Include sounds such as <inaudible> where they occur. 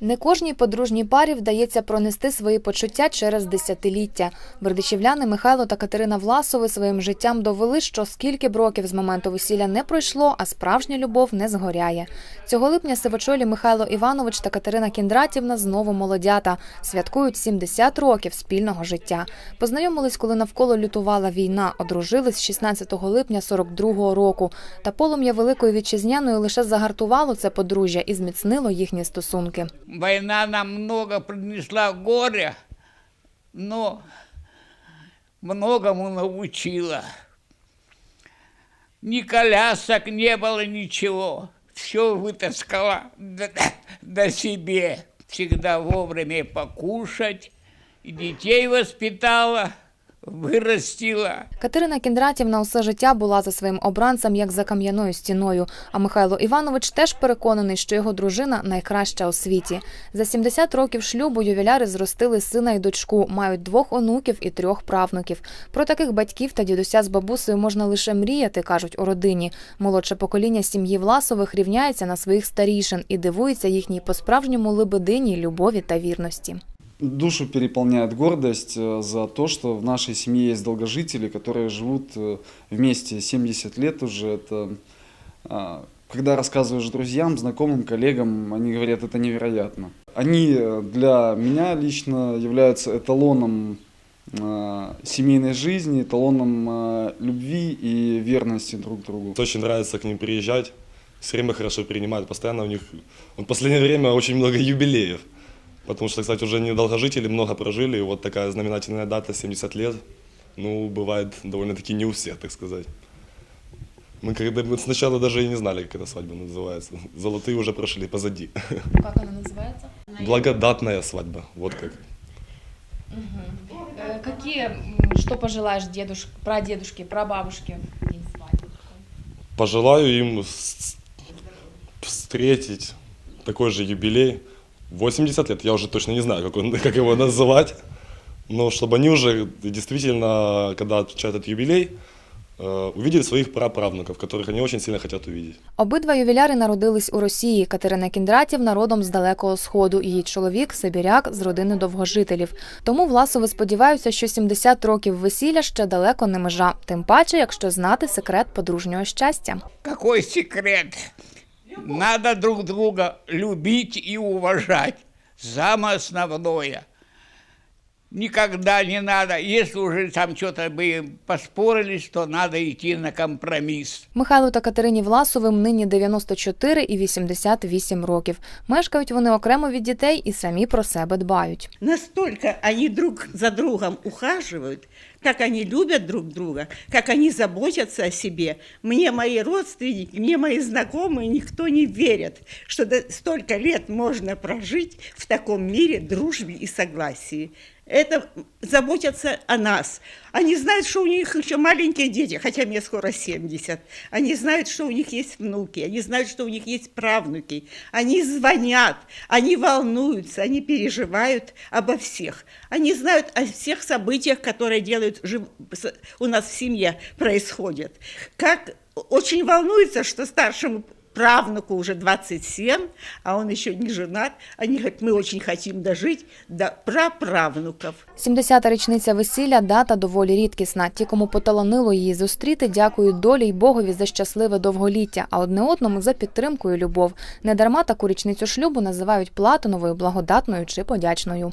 Не кожній подружній парі вдається пронести свої почуття через десятиліття. Бердичівляни Михайло та Катерина Власови своїм життям довели, що скільки б років з моменту весілля не пройшло, а справжня любов не згоряє. Цього липня сивочолі Михайло Іванович та Катерина Кіндратівна знову молодята, святкують 70 років спільного життя. Познайомились, коли навколо лютувала війна, одружились 16 липня 42-го року. Та полум'я Великої Вітчизняної лише загартувало це подружжя і зміцнило їхні стосунки. Война нам много принесла горя, но многому научила. Ни колясок не было, ничего. Все вытаскала до, до себе. Всегда вовремя покушать. И детей воспитала, вырастила. Катерина Кіндратівна усе життя була за своїм обранцем як за кам'яною стіною. А Михайло Іванович теж переконаний, що його дружина найкраща у світі. За 70 років шлюбу ювіляри зростили сина і дочку, мають двох онуків і трьох правнуків. Про таких батьків та дідуся з бабусею можна лише мріяти, кажуть у родині. Молодше покоління сім'ї Власових рівняється на своїх старішин і дивується їхній по-справжньому лебедині, любові та вірності. Душу переполняет гордость э, за то, что в нашей семье есть долгожители, которые живут э, вместе 70 лет уже. Это, а, когда рассказываешь друзьям, знакомым, коллегам, они говорят, это невероятно. Они э, для меня лично являются эталоном семейной жизни, эталоном любви и верности друг другу. Очень нравится к ним приезжать, все время хорошо принимают, постоянно у них... В последнее время очень много юбилеев, потому что, кстати, уже не долгожители, много прожили, и вот такая знаменательная дата, 70 лет, ну, бывает довольно-таки не у всех, так сказать. Мы когда мы сначала даже и не знали, как эта свадьба называется. Золотые уже прошли позади. Як вона називається? Благодатная свадьба, вот как. Які, що пожелаєш дедуш, прадедушки, прабабушки в день свадьбы? Пожелаю им с- встретить такой же юбилей. 80 лет, я уже точно не знаю, как, он, как <laughs> его называть. Но чтобы они уже действительно, когда отмечают этот юбилей, э, увидели своих праправнуков, которых они очень сильно хотят увидеть. Обидва ювіляри народились у Росії. Катерина Кіндратівна родом з далекого сходу. Її чоловік Сибіряк з родини довгожителів. Тому Власови сподіваються, що 70 років весілля ще далеко не межа. Тим паче, якщо знати секрет подружнього щастя. Какой секрет? Надо друг друга любить и уважать. Самое основное. Никогда не надо, если уже там что-то бы поспорились, то надо идти на компромисс. Михайлу та Катерині Власовим нині 94 і 88 років. Мешкають вони окремо від дітей і самі про себе дбають. Настолько они друг за другом ухаживают, как они любят друг друга, как они заботятся о себе. Мне мои родственники, мне мои знакомые, никто не верит, что столько лет можно прожить в таком мире дружбе и согласии. Это заботятся о нас. Они знают, что у них еще маленькие дети, хотя мне скоро 70. Они знают, что у них есть внуки, они знают, что у них есть правнуки. Они звонят, они волнуются, они переживают обо всех. Они знают о всех событиях, которые делают у нас в семье происходят. Как очень волнуются, что старшему правнуку уже 27, а он еще не женат. Они говорят, мы очень хотим дожить до праправнуков. 70-та річниця весілля дата доволі рідкісна. Ті, кому поталанило її зустріти, дякують долі й Богові за щасливе довголіття, а одне одному за підтримку і любов. Недарма таку річницю шлюбу називають платиновою, благодатною чи подячною.